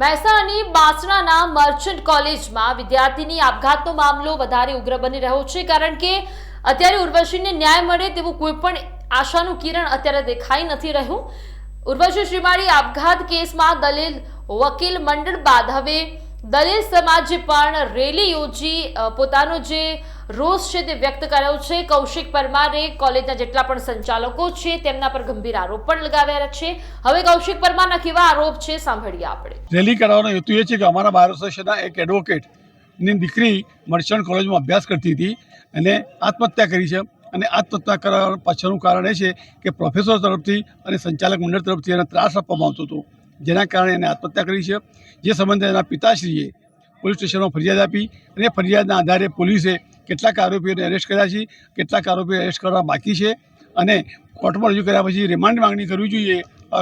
મહેસાણાની બાસણાના merchant કોલેજમાં વિદ્યાર્થીની આપઘાતનો મામલો વધારે ઉગ્ર બની રહ્યો છે કારણ કે અત્યારે ઉર્વશીને ન્યાય મળે તેવું કોઈ પણ આશાનું કિરણ અત્યારે દેખાઈ નથી રહ્યું. ઉર્વશી શ્રીમાળી આપઘાત કેસમાં દલીલ વકીલ મંડળ બાદ હવે દલીલ સમાજે પણ રેલી યોજી પોતાનો જે રોષ છે તે વ્યક્ત કર્યો છે. કૌશિક પરમારે કોલેજના જેટલા પણ સંચાલકો છે, તેમના પર ગંભીર આરોપ પણ લગાવ્યા છે. હવે કૌશિક પરમારના કેવા આરોપ છે, સાંભળીએ આપણે. રેલી કરવાનો હેતુ એ છે કે અમારા બાર એસોસિએશનના એક એડવોકેટની દીકરી મર્ચન્ટ કોલેજમાં અભ્યાસ કરતી હતી અને આત્મહત્યા કરી છે. અને આત્મહત્યા કરવા પાછળનું કારણ એ છે કે પ્રોફેસર તરફથી અને સંચાલક મંડળ તરફથી એને ત્રાસ આપવામાં આવતો હતો. જેના કારણે એને આત્મહત્યા કરી છે. જે સંબંધે એના પિતાશ્રીએ પોલીસ સ્ટેશનમાં ફરિયાદ આપી અને ફરિયાદના આધારે પોલીસે કેટલાક આરોપીઓને એરેસ્ટ કર્યા છે, કેટલાક આરોપીઓ એરેસ્ટ કરવા બાકી છે અને કોર્ટમાં રજૂ કર્યા પછી રિમાન્ડ માંગણી કરવી જોઈએ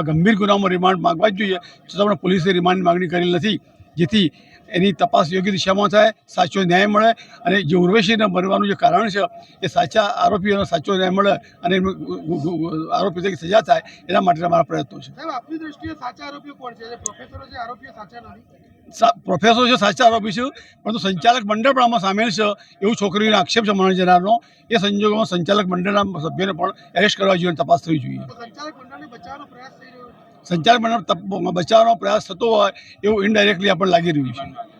ગંભીર ગુનામાં રિમાન્ડ માંગવા જ જોઈએ છતાં પણ પોલીસે રિમાન્ડ માંગણી કરેલ નથી, જેથી એની તપાસ યોગ્ય દિશામાં થાય, સાચો ન્યાય મળે અને જે ઉર્વશીને મરવાનું જે કારણ છે, એ સાચા આરોપીઓનો સાચો ન્યાય મળે અને આરોપી તરીકે સજા થાય, એના માટે અમારા પ્રયત્નો છે. પ્રોફેસરો છે સાચા આરોપી છે પરંતુ સંચાલક મંડળ પણ આમાં સામેલ છે એવું છોકરીઓને આક્ષેપ છે મરણ જનારનો એ સંજોગોમાં સંચાલક મંડળના સભ્યોને પણ એરેસ્ટ કરવા જોઈએ તપાસ થવી જોઈએ. સંચાલક મંડળ બચાવવાનો પ્રયાસ થતો હોય એવું ઇનડાયરેક્ટલી આપણને લાગી રહ્યું છે.